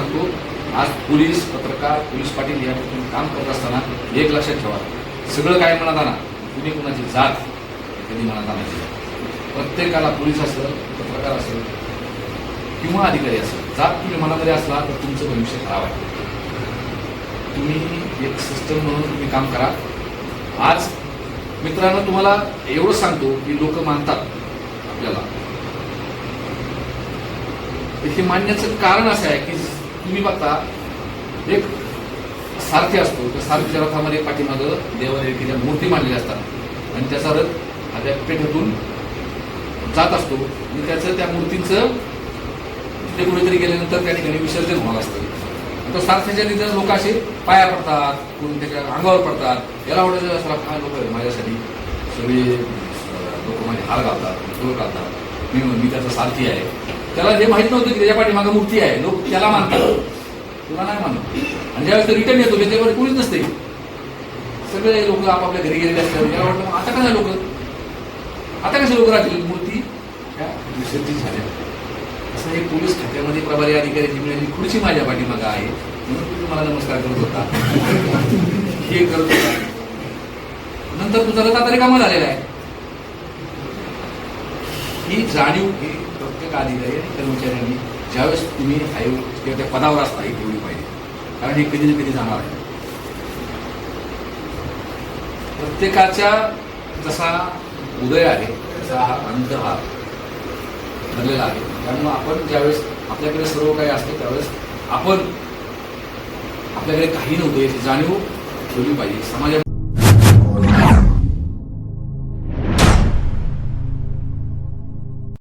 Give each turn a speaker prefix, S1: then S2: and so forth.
S1: सांगतो आज पोलीस पत्रकार पोलीस पाटील या ठिकाणी काम करत असताना एक लक्षात ठेवा. सगळं काय मनात आणा कुणी कुणाची जात कधी मनात आणायची प्रत्येकाला पोलीस असेल पत्रकार असेल किंवा अधिकारी असेल जात तुम्ही मनामध्ये असला तर तुमचं भविष्य खराब आहे. तुम्ही एक सिस्टम म्हणून तुम्ही काम करा. आज मित्रांनो तुम्हाला एवढं सांगतो की लोक मानतात आपल्याला. हे मानण्याचं कारण असं आहे की तुम्ही बघता एक सारथी असतो. त्या सारथीच्या रथामध्ये पाठीमागं देवदेवकीच्या मूर्ती मांडलेल्या असतात. आणि त्याचा रथ हा त्या पेठेतून जात असतो. आणि त्याचं त्या मूर्तीचं तिथे कुठेतरी गेल्यानंतर त्या ठिकाणी विसर्जन होणार असतं. आता सारथीच्या निधन लोक असे पाया पडतात कोण त्याच्या अंगावर पडतात. याला आवडायचं असला काय लोक माझ्यासाठी. सगळे लोक माझे हार घालतात फुलं घालतात. मी मी त्याचा सारथी आहे. त्याला हे माहीत नव्हतं की त्याच्या पाठीमागं मूर्ती आहे लोक त्याला मानतात. तुला नाही मानत. आणि ज्यावेळेस रिटर्न येतो त्याच्यावर कोणीच नसते. सगळे लोक आपापल्या घरी गेलेले असतात. याला वाटतं मग आता कसं लोक? आता कसे लोक राहतील? मूर्ती त्या विसर्जित झाल्या. असं हे पोलीस खात्यामध्ये प्रभारी अधिकाऱ्याची मिळाली खुर्ची माझ्या पाठीमागं आहे. म्हणून तुम्ही मला नमस्कार करत होता. हे करत होता. नंतर तुझा रथ आता रिकामा झालेला आहे. ही जाणीव ही प्रत्येक अधिकारी आणि कर्मचाऱ्यांनी ज्यावेळेस तुम्ही आयोग किंवा त्या पदावर असता ही ठेवली पाहिजे. कारण हे कधी ना कधी जाणार आहे. प्रत्येकाच्या जसा उदय आहे तसा हा अंत हा ठरलेला आहे. त्यामुळे आपण ज्यावेळेस आपल्याकडे सर्व काही असते त्यावेळेस आपण आपल्याकडे काही नव्हते याची जाणीव ठेवली पाहिजे. समाजा